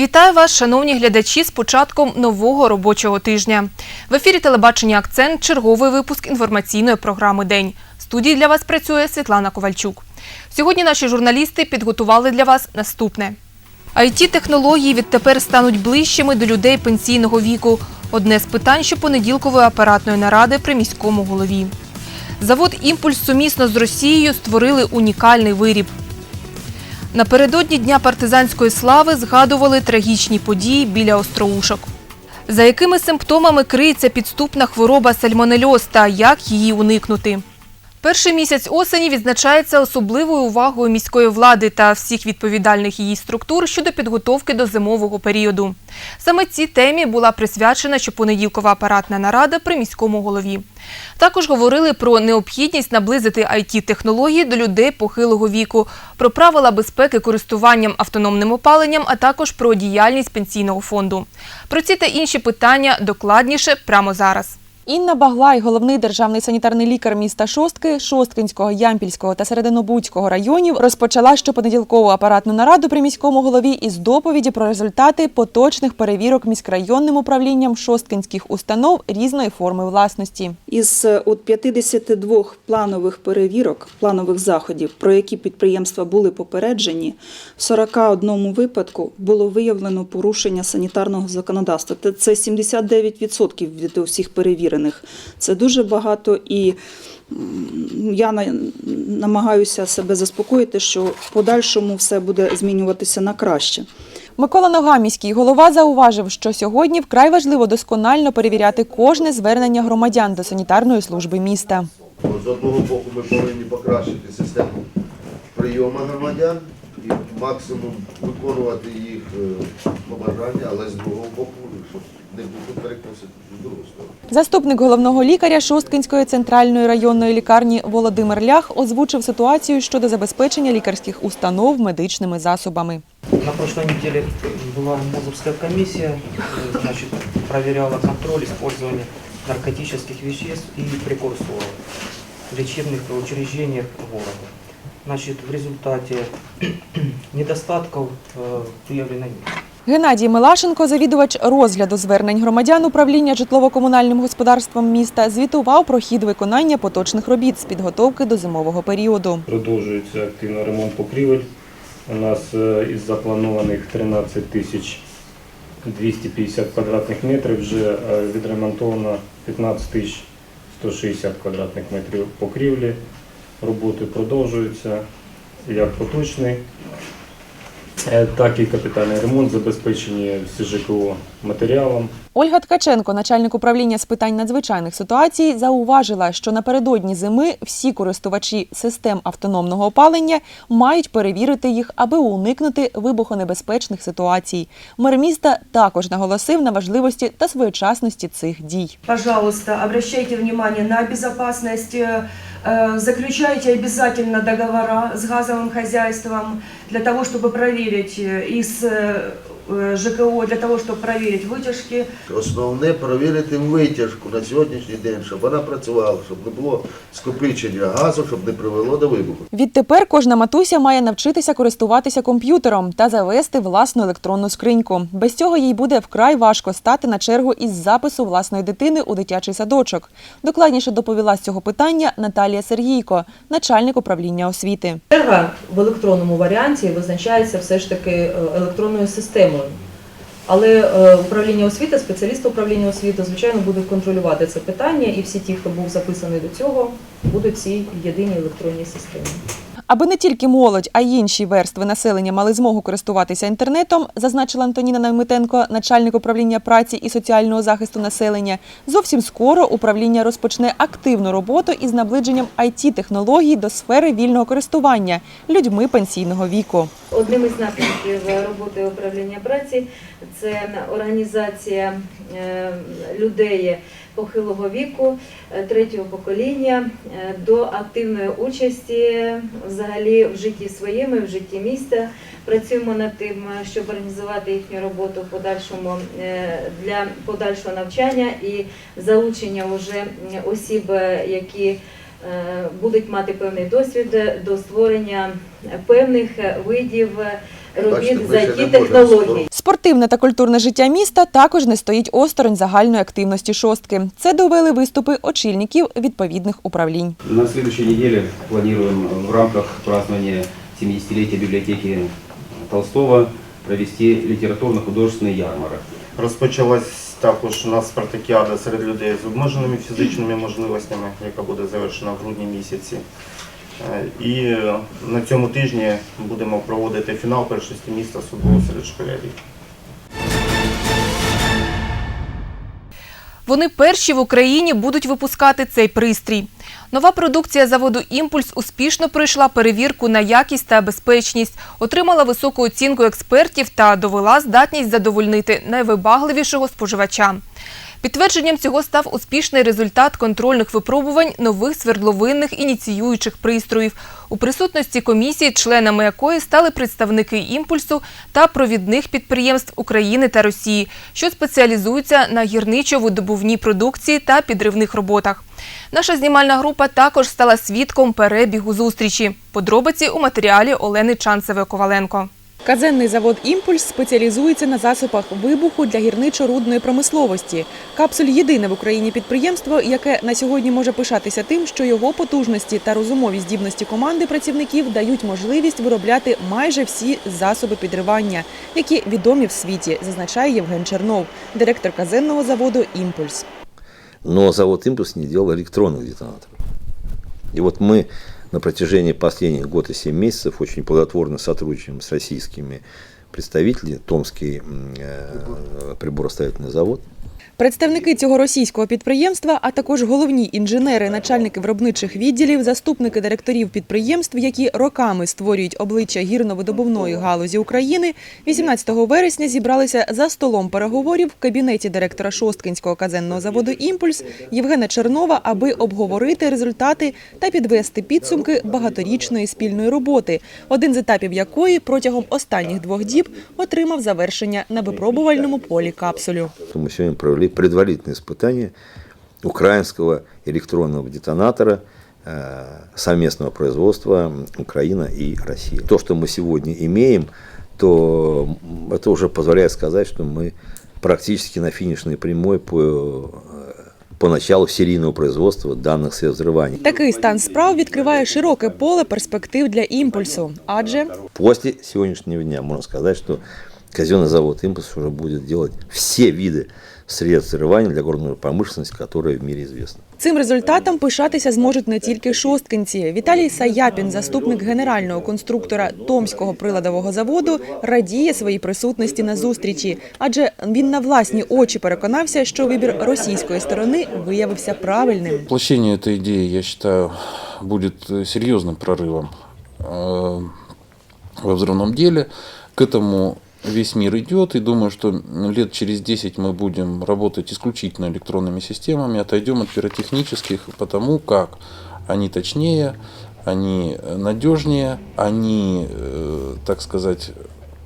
Вітаю вас, шановні глядачі, з початком нового робочого тижня. В ефірі телебачення Акцент черговий випуск інформаційної програми День. В студії для вас працює Світлана Ковальчук. Сьогодні наші журналісти підготували для вас наступне. it технології відтепер стануть ближчими до людей пенсійного віку. Одне з питань щопонеділкової апаратної наради при міському голові. Завод Імпульс сумісно з Росією створили унікальний виріб. Напередодні Дня партизанської слави згадували трагічні події біля Остроушок. За якими симптомами криється підступна хвороба сальмонельоз та як її уникнути? Перший місяць осені відзначається особливою увагою міської влади та всіх відповідальних її структур щодо підготовки до зимового періоду. Саме цій темі була присвячена щопонеділкова апаратна нарада при міському голові. Також говорили про необхідність наблизити it технології до людей похилого віку, про правила безпеки користуванням автономним опаленням, а також про діяльність пенсійного фонду. Про ці та інші питання докладніше прямо зараз. Інна Баглай, головний державний санітарний лікар міста Шостки, Шосткинського, Ямпільського та Серединобудського районів, розпочала щопонеділкову апаратну нараду при міському голові із доповіді про результати поточних перевірок міськрайонним управлінням шосткинських установ різної форми власності. Із е, от 52 планових перевірок, планових заходів, про які підприємства були попереджені, в 41 випадку було виявлено порушення санітарного законодавства. Це 79% від усіх перевірених. Це дуже багато і я намагаюся себе заспокоїти, що в подальшому все буде змінюватися на краще. Микола Ногаміський, голова, зауважив, що сьогодні вкрай важливо досконально перевіряти кожне звернення громадян до санітарної служби міста. З одного боку ми повинні покращити систему прийому громадян і максимум виконувати їх е, побажання, але з другого боку, щоб не бути перекосити в другу сторону. Заступник головного лікаря Шосткинської центральної районної лікарні Володимир Лях озвучив ситуацію щодо забезпечення лікарських установ медичними засобами. На прошлой неделе была мозовская комиссия, э, значит, проверяла контроль использования наркотических веществ и прекурсоров в лечебных учреждениях города. Значит, в результате недостатков э, выявлено нет. Геннадій Милашенко, завідувач розгляду звернень громадян управління житлово-комунальним господарством міста, звітував про хід виконання поточних робіт з підготовки до зимового періоду. Продовжується активно ремонт покрівель. У нас е, із запланованих 13 тисяч 250 квадратних метрів вже е, відремонтовано 15 тисяч 160 квадратних метрів покрівлі. Роботи продовжуються як поточний, е, так і капітальний ремонт, забезпечені всі ЖКО матеріалом. Ольга Ткаченко, начальник управління з питань надзвичайних ситуацій, зауважила, що напередодні зими всі користувачі систем автономного опалення мають перевірити їх, аби уникнути вибухонебезпечних ситуацій. Мер міста також наголосив на важливості та своєчасності цих дій. Пожалуйста, обращайте внимание на безопасность, э, э, заключайте обязательно договора с газовым хозяйством для того, чтобы проверить э, из э, э, ЖКО, для того, чтобы проверить вытяжки. Основне перевірити витяжку на сьогоднішній день, щоб вона працювала, щоб не було скопичення газу, щоб не привело до вибуху. Відтепер кожна матуся має навчитися користуватися комп'ютером та завести власну електронну скриньку. Без цього їй буде вкрай важко стати на чергу із запису власної дитини у дитячий садочок. Докладніше доповіла з цього питання Наталія Сергійко, начальник управління освіти. Черга в електронному варіанті визначається все ж таки е, електронною системою. Але е, управління освіти, спеціалісти управління освіти, звичайно, будуть контролювати це питання, і всі ті, хто був записаний до цього, будуть в цій єдиній електронній системі. Аби не тільки молодь, а й інші верстви населення мали змогу користуватися інтернетом, зазначила Антоніна Найметенко, начальник управління праці і соціального захисту населення. Зовсім скоро управління розпочне активну роботу із наближенням it технологій до сфери вільного користування людьми пенсійного віку. Одним із напрямків роботи управління праці це організація е, людей похилого віку е, третього покоління е, до активної участі взагалі в житті своєму, в житті міста. Працюємо над тим, щоб організувати їхню роботу в подальшому е, для подальшого навчання і залучення вже осіб, е, які е, будуть мати певний досвід до створення певних видів робіт Бачите, з ми ще не it можемо технологій. Спортивне та культурне життя міста також не стоїть осторонь загальної активності шостки. Це довели виступи очільників відповідних управлінь. На следующей неделе планируем в рамках празднования 70-летия библиотеки Толстого провести литературно-художественный ярмарок. Розпочалась також у нас спартакіада серед людей з обмеженими фізичними можливостями, яка буде завершена в грудні місяці. Е, І на цьому тижні будемо проводити фінал першості міста футболу серед школярів. Вони перші в Україні будуть випускати цей пристрій. Нова продукція заводу Імпульс успішно пройшла перевірку на якість та безпечність, отримала високу оцінку експертів та довела здатність задовольнити найвибагливішого споживача. Підтвердженням цього став успішний результат контрольних випробувань нових свердловинних ініціюючих пристроїв, у присутності комісії, членами якої стали представники імпульсу та провідних підприємств України та Росії, що спеціалізуються на гірничо-видобувній продукції та підривних роботах. Наша знімальна група також стала свідком перебігу зустрічі. Подробиці у матеріалі Олени Чанцевої-Коваленко. Казенний завод Імпульс спеціалізується на засобах вибуху для гірничо-рудної промисловості. Капсуль єдине в Україні підприємство, яке на сьогодні може пишатися тим, що його потужності та розумові здібності команди працівників дають можливість виробляти майже всі засоби підривання, які відомі в світі, зазначає Євген Чернов, директор казенного заводу Імпульс. но завод «Импульс» не делал электронных детонаторов. И вот мы на протяжении последних год и 7 месяцев очень плодотворно сотрудничаем с российскими представителями, Томский э, приборостроительный завод, Представники цього російського підприємства, а також головні інженери, начальники виробничих відділів, заступники директорів підприємств, які роками створюють обличчя гірновидобувної галузі України, 18 вересня зібралися за столом переговорів в кабінеті директора Шосткинського казенного заводу Імпульс Євгена Чернова, аби обговорити результати та підвести підсумки багаторічної спільної роботи, один з етапів якої протягом останніх двох діб отримав завершення на випробувальному полі капсулю. Мы сегодня провели предварительные испытания украинского электронного детонатора э, совместного производства м, Украина и Россия. То, что мы сегодня имеем, то м, это уже позволяет сказать, что мы практически на финишной прямой по, э, по началу серийного производства данных средств взрывания. Такий стан справ відкриває широке поле перспектив для імпульсу, адже После сегодняшнего дня можно сказать, что казенный завод «Импульс» уже будет делать все виды средств взрывания для горной промышленности, которые в мире известны. цим результатом пишатися зможуть не тільки шосткинці. Віталій Саяпін, заступник генерального конструктора Томського приладового заводу, радіє своїй присутності на зустрічі, адже він на власні очі переконався, що вибір російської сторони виявився правильним. Воплощение этой идеи, я считаю, будет э, серьезным прорывом э, во взрывном деле. К этому весь мир идет, и думаю, что лет через 10 мы будем работать исключительно электронными системами, отойдем от пиротехнических, потому как они точнее, они э, надежнее, они, э, так сказать,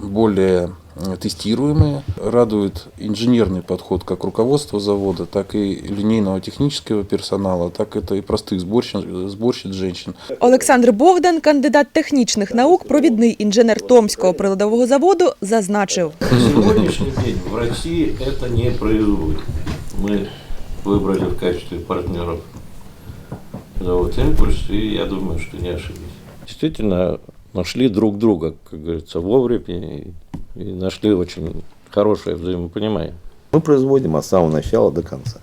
более э, тестируемые. Радует инженерный подход как руководства завода, так и линейного технического персонала, так это и простых сборщиц, сборщиц женщин. Олександр Богдан, кандидат технічних наук, провідний інженер Томського приладового заводу, зазначив. На сегодняшний день в России это не производит. Мы выбрали в качестве партнеров завод «Импульс», и я думаю, что не ошиблись. Действительно, нашли друг друга, как говорится, вовремя, и, и нашли очень хорошее взаимопонимание. Мы производим от самого начала до конца.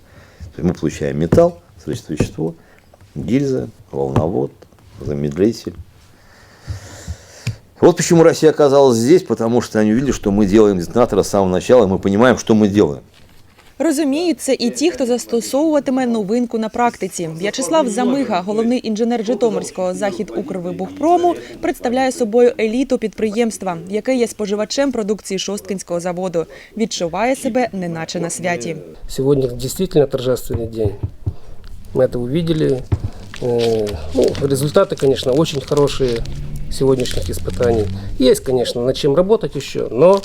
Мы получаем металл, средство вещество, гильза, волновод, замедлитель. Вот почему Россия оказалась здесь, потому что они увидели, что мы делаем детонатор с самого начала, и мы понимаем, что мы делаем. Розуміють це і ті, хто застосовуватиме новинку на практиці. В'ячеслав Замига, головний інженер Житомирського захід Укрвибухпрому, представляє собою еліту підприємства, яке є споживачем продукції Шосткинського заводу. Відчуває себе неначе на святі. Сегодня действительно торжественный день. Мы это увидели. Э, Ну, результаты, конечно, очень хорошие сегодняшних испытаний. Есть, конечно, над чем работать еще, но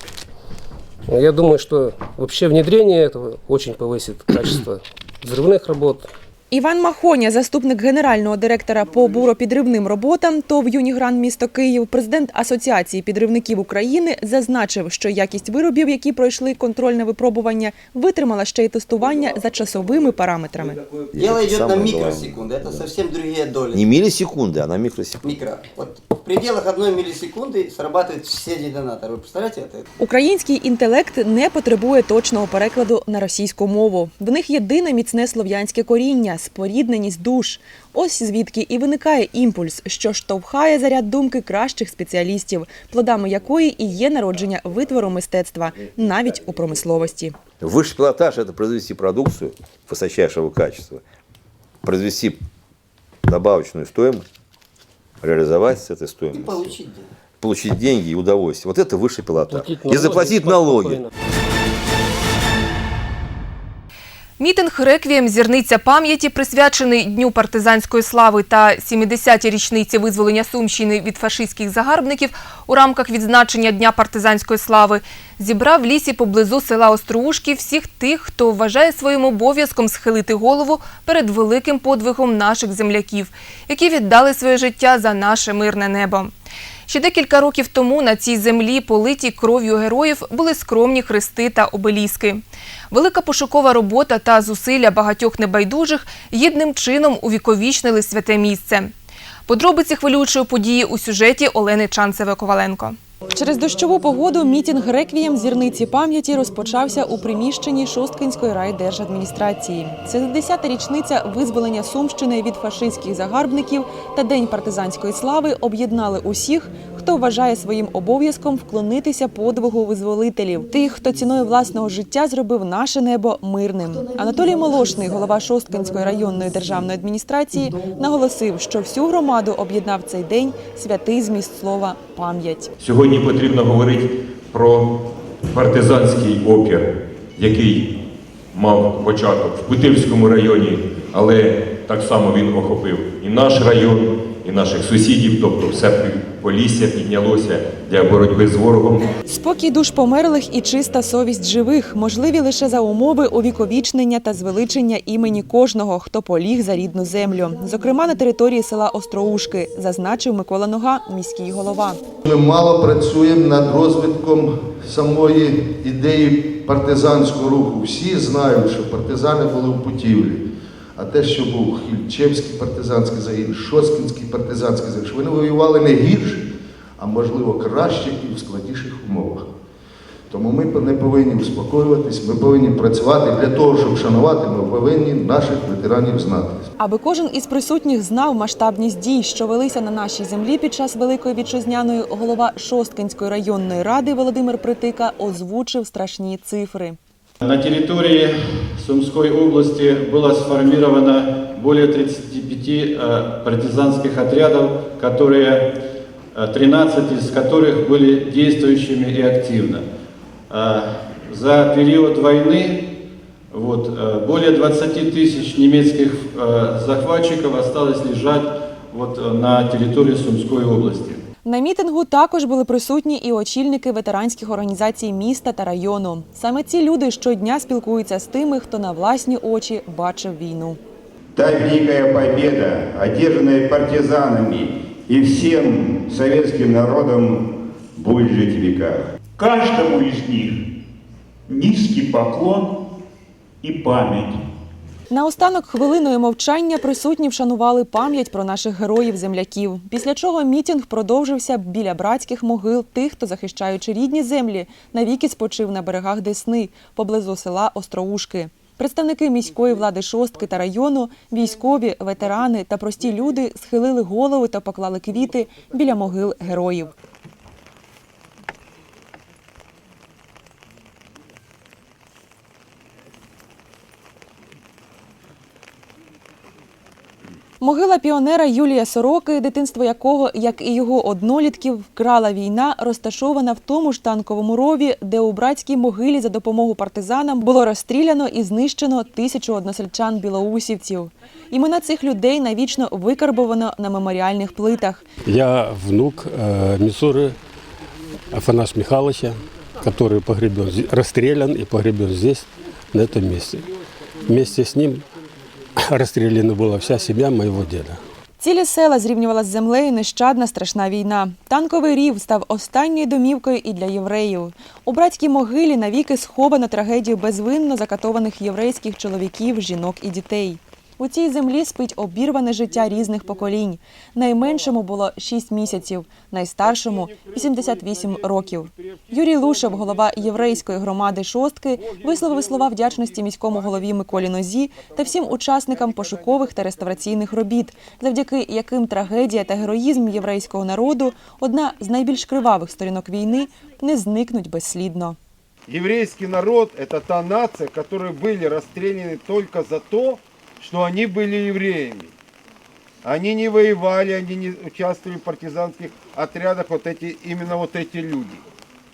я думаю, что вообще внедрение этого очень повысит качество взрывных работ Іван Махоня, заступник генерального директора по буропідривним роботам ТОВ «Юнігран» місто Київ, президент Асоціації підривників України, зазначив, що якість виробів, які пройшли контрольне випробування, витримала ще й тестування за часовими параметрами. Дело идет на Самое микросекунды, это совсем другие доли. Не миллисекунды, а на микросекунды. Микро. Вот в пределах одной миллисекунды срабатывают все детонаторы. Вы представляете это? Український інтелект не потребує точного перекладу на російську мову. В них єдине міцне слов'янське коріння, спорідненість душ. Ось звідки і виникає імпульс, що штовхає заряд думки кращих спеціалістів, плодами якої і є народження витвору мистецтва, навіть у промисловості. Высший пилотаж – это произвести продукцию высочайшего качества, произвести добавочную стоимость, реализовать с этой И стоимостью, получить деньги. получить деньги и удовольствие. Вот это высший пилотаж. Платить И налоги, Мітинг «Реквієм. Зірниця пам'яті, присвячений Дню партизанської слави та 70-й річниці визволення Сумщини від фашистських загарбників у рамках відзначення Дня партизанської слави, зібрав в лісі поблизу села Остроушки всіх тих, хто вважає своїм обов'язком схилити голову перед великим подвигом наших земляків, які віддали своє життя за наше мирне небо. Ще декілька років тому на цій землі, политі кров'ю героїв, були скромні хрести та обеліски. Велика пошукова робота та зусилля багатьох небайдужих гідним чином увіковічнили святе місце. Подробиці хвилюючої події у сюжеті Олени Чанцеве-Коваленко. Через дощову погоду мітінг «Реквієм. Зірниці пам'яті розпочався у приміщенні Шосткинської райдержадміністрації. Це 10-та річниця визволення Сумщини від фашистських загарбників та День партизанської слави об'єднали усіх, хто вважає своїм обов'язком вклонитися подвигу визволителів, тих, хто ціною власного життя зробив наше небо мирним. Анатолій Молошний, голова Шосткинської районної державної адміністрації, наголосив, що всю громаду об'єднав цей день святий зміст слова пам'ять. Сьогодні потрібно говорити про партизанський опір, який мав початок в Путильському районі, але так само він охопив і наш район, і наших сусідів, тобто все Полісся піднялося для боротьби з ворогом. Спокій душ померлих і чиста совість живих можливі лише за умови увіковічнення та звеличення імені кожного, хто поліг за рідну землю, зокрема на території села Остроушки, зазначив Микола Нога, міський голова. Ми мало працюємо над розвитком самої ідеї партизанського руху. Всі знають, що партизани були в Путівлі. А те, що був Хільчевський партизанський загін, Шоскінський партизанський загін, що вони воювали не гірше, а можливо краще і в складніших умовах. Тому ми не повинні успокоюватись, ми повинні працювати для того, щоб шанувати, ми повинні наших ветеранів знати. Аби кожен із присутніх знав масштабність дій, що велися на нашій землі під час Великої вітчизняної, голова Шосткинської районної ради Володимир Притика озвучив страшні цифри. На территории Сумской области было сформировано более 35 э, партизанских отрядов, которые, э, 13 из которых были действующими и активно. Э, За период войны вот, э, более 20 тысяч немецких э, захватчиков осталось лежать вот, э, на территории Сумской области. На мітингу також були присутні і очільники ветеранських організацій міста та району. Саме ці люди щодня спілкуються з тими, хто на власні очі бачив війну. Та великая победа, одержанная партизанами и всем советским народом, будет жить в веках. Каждому из них низкий поклон и память. Наостанок хвилиною мовчання присутні вшанували пам'ять про наших героїв-земляків. Після чого мітинг продовжився біля братських могил тих, хто, захищаючи рідні землі, навіки спочив на берегах Десни поблизу села Остроушки. Представники міської влади шостки та району, військові, ветерани та прості люди схилили голови та поклали квіти біля могил героїв. Могила піонера Юлія Сороки, дитинство якого, як і його однолітків, вкрала війна, розташована в тому ж танковому рові, де у братській могилі за допомогу партизанам було розстріляно і знищено тисячу односельчан білоусівців. Імена цих людей навічно викарбовано на меморіальних плитах. Я внук э, Мисуры Афанас Михайловича, который погребен, зи- расстрелян и погребен здесь, на этом месте. Вместе с ним расстреляна была вся семья моего деда. Цілі села зрівнювала з землею нещадна страшна війна. Танковий рів став останньою домівкою і для євреїв. У братській могилі навіки сховано трагедію безвинно закатованих єврейських чоловіків, жінок і дітей. У цій землі спить обірване життя різних поколінь. Найменшому було 6 місяців, найстаршому 88 років. Юрій Лушев, голова єврейської громади шостки, висловив слова вдячності міському голові Миколі Нозі та всім учасникам пошукових та реставраційних робіт, завдяки яким трагедія та героїзм єврейського народу, одна з найбільш кривавих сторінок війни, не зникнуть безслідно. Еврейский народ – это та нация, которые были расстреляны только за то, что они были евреями. Они не воевали, они не участвовали в партизанских отрядах, вот эти, именно вот эти люди.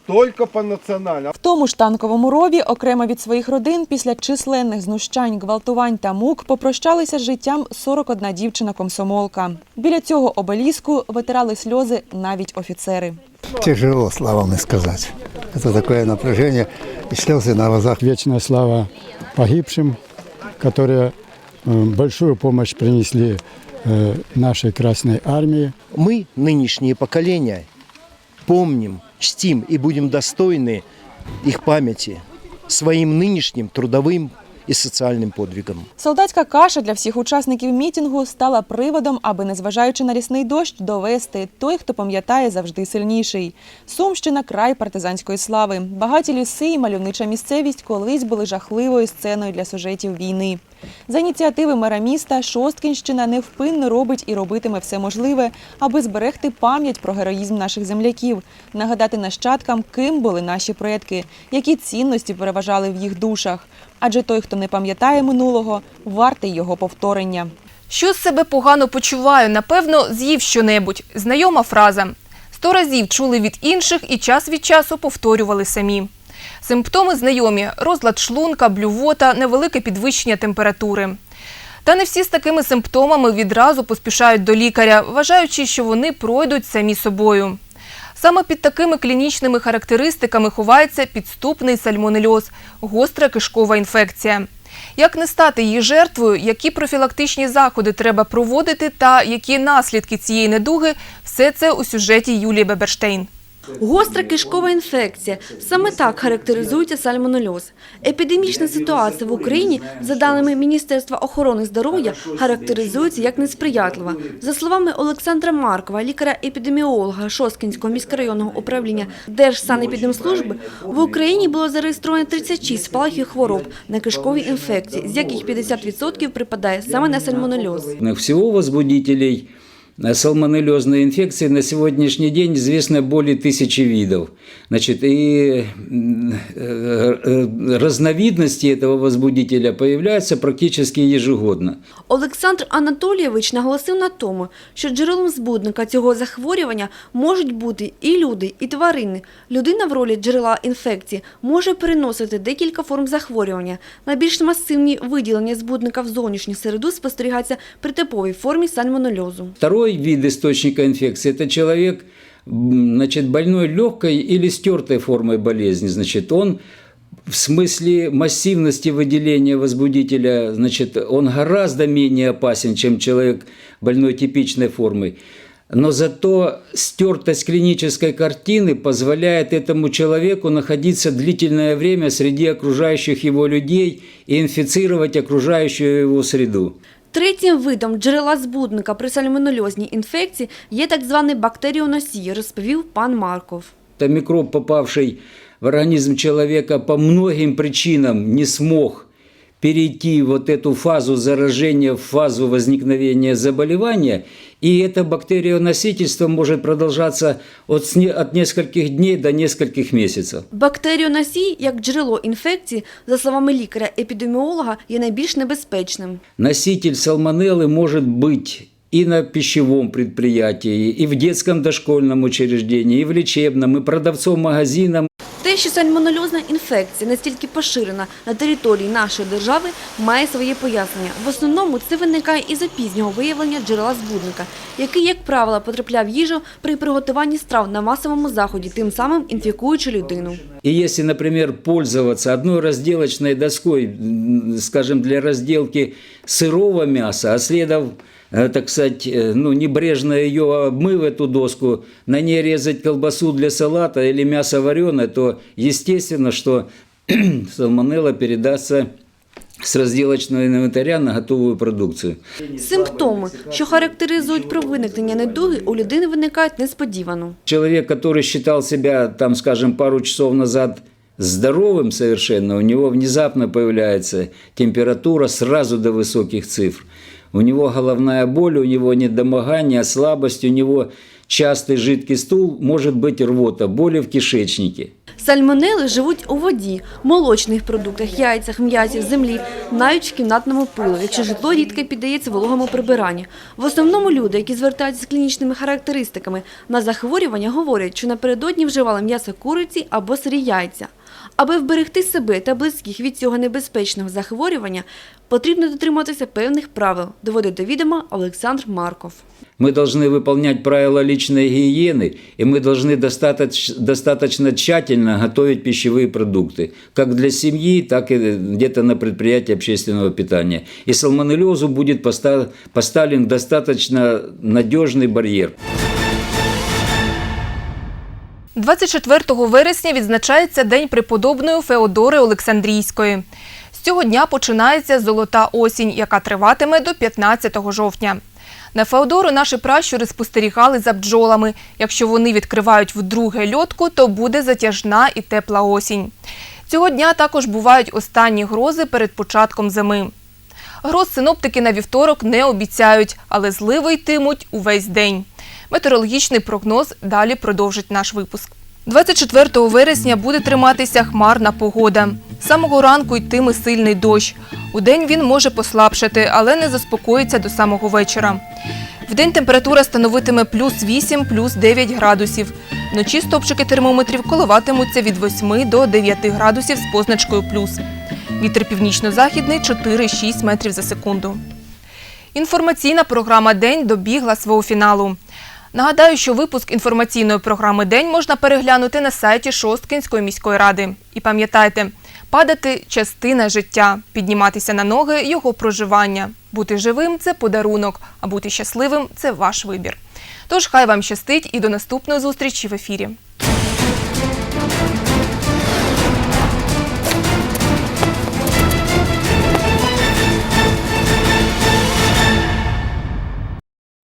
Только по национально. В тому ж танковому рові, окремо від своїх родин, після численних знущань, гвалтувань та мук попрощалися з життям 41 дівчина-комсомолка. Біля цього обеліску витирали сльози навіть офіцери. Тяжело словами сказать. Это такое напряжение и слезы на глазах. Вечная слава погибшим, которые э, большую помощь принесли э, нашей Красной Армии. Мы, нынешние поколения, помним, чтим и будем достойны их памяти своим нынешним трудовым и социальным подвигом. Солдатська каша для всіх учасників мітингу стала приводом, аби, незважаючи на рясний дощ, довести той, хто пам'ятає, завжди сильніший. Сумщина край партизанської слави. Багаті ліси і мальовнича місцевість колись були жахливою сценою для сюжетів війни. За ініціативи мера міста Шосткінщина невпинно робить і робитиме все можливе, аби зберегти пам'ять про героїзм наших земляків, нагадати нащадкам, ким були наші предки, які цінності переважали в їх душах. Адже той, хто не пам'ятає минулого, вартий його повторення. Що з себе погано почуваю, напевно, з'їв щонебудь. Знайома фраза. Сто разів чули від інших і час від часу повторювали самі. Симптоми знайомі – розлад шлунка, блювота, невелике підвищення температури. Та не всі з такими симптомами відразу поспішають до лікаря, вважаючи, що вони пройдуть самі собою. Саме під такими клінічними характеристиками ховається підступний сальмонельоз – гостра кишкова інфекція. Як не стати її жертвою, які профілактичні заходи треба проводити та які наслідки цієї недуги – все це у сюжеті Юлії Беберштейн. Гостра кишкова інфекція саме так характеризується сальмонельоз. Епідемічна ситуація в Україні, за даними Міністерства охорони здоров'я, характеризується як несприятлива. За словами Олександра Маркова, лікаря-епідеміолога Шосткінського міськрайонного управління Держсанепідемслужби, в Україні було зареєстровано 36 спалахів хвороб на кишкові інфекції, з яких 50% припадає саме на сальмонельоз. Всего возбудителей э, сальмонеллезной инфекции на сегодняшний день известно более тысячи видов. Значит, и м, э, э, разновидности этого возбудителя появляются практически ежегодно. Олександр Анатолійович наголосив на тому, що джерелом збудника цього захворювання можуть бути і люди, і тварини. Людина в ролі джерела інфекції може переносити декілька форм захворювання. Найбільш масивні виділення збудника в зовнішню середу спостерігаються при типовій формі сальмонельозу. Второй вид источника инфекции – это человек, значит, больной легкой или стертой формой болезни. Значит, он в смысле массивности выделения возбудителя, значит, он гораздо менее опасен, чем человек больной типичной формой. Но зато стертость клинической картины позволяет этому человеку находиться длительное время среди окружающих его людей и инфицировать окружающую его среду. Третім видом джерела збудника при сальмонельозній інфекції є так званий бактеріоносій, розповів пан Марков. Это мікроб, попавший в організм чоловіка, по многим причинам не смог перейти вот эту фазу заражения в фазу возникновения заболевания, и это бактерионосительство может продолжаться от, сне- от нескольких дней до нескольких месяцев. Бактеріоносій, як джерело інфекції, за словами лікаря-епідеміолога, є найбільш небезпечним. Носитель сальмонеллы может быть и на пищевом предприятии, и в детском дошкольном учреждении, и в лечебном, и продавцом магазинам. Що сальмонельозна інфекція настільки поширена на території нашої держави, має своє пояснення. В основному це виникає із-за пізнього виявлення джерела збудника, який, як правило, потрапляв їжу при приготуванні страв на масовому заході, тим самим інфікуючи людину. И если, например, пользоваться одной разделочной доской, м, скажем, для разделки сырого мяса, а следов, э, так сказать, э, ну, небрежно ее обмыв эту доску, на ней резать колбасу для салата или мясо вареное, то естественно, что сальмонелла передастся с разделочного инвентаря на готовую продукцию. Симптоми, що характеризують про виникнення недуги, у людини виникають несподівано. Человек, который считал себя, там, скажем, пару часов назад здоровым совершенно, у него внезапно появляется температура сразу до высоких цифр. У него головная боль, у него недомогание, слабость, у него частый жидкий стул, может быть рвота, боли в кишечнике. Сальмонели живуть у воді, молочних продуктах, яйцях, м'ясі, землі, навіть в кімнатному пилу, якщо житло рідко піддається вологому прибиранню. В основному люди, які звертаються з клінічними характеристиками на захворювання, говорять, що напередодні вживали м'ясо куриці або сирі яйця. Аби вберегти себе та близьких від цього небезпечного захворювання, потрібно дотримуватися певних правил, доводить до відома Олександр Марков. Мы должны выполнять правила личной гигиены, и мы должны достаточно, достаточно тщательно готовить пищевые продукты, как для семьи, так и где-то на предприятии общественного питания. И сальмонеллезу будет поста- поставлен достаточно надежный барьер. 24 вересня відзначається День преподобної Феодори Олександрійської. З цього дня починається золота осінь, яка триватиме до 15 жовтня. На Феодору наші пращури спостерігали за бджолами. Якщо вони відкривають вдруге льотку, то буде затяжна і тепла осінь. Цього дня також бувають останні грози перед початком зими. Гроз синоптики на вівторок не обіцяють, але зливи йтимуть увесь день. Метеорологічний прогноз далі продовжить наш випуск. 24 вересня буде триматися хмарна погода. З самого ранку йтиме сильний дощ. Удень він може послабшати, але не заспокоїться до самого вечора. Вдень температура становитиме плюс 8, плюс 9 градусів. Вночі стопчики термометрів коливатимуться від 8 до 9 градусів з позначкою плюс. Вітер північно-західний 4-6 метрів за секунду. Інформаційна програма День добігла свого фіналу. Нагадаю, що випуск інформаційної програми День можна переглянути на сайті Шосткинської міської ради. І пам'ятайте, падати частина життя, підніматися на ноги його проживання. Бути живим це подарунок, а бути щасливим це ваш вибір. Тож хай вам щастить і до наступної зустрічі в ефірі.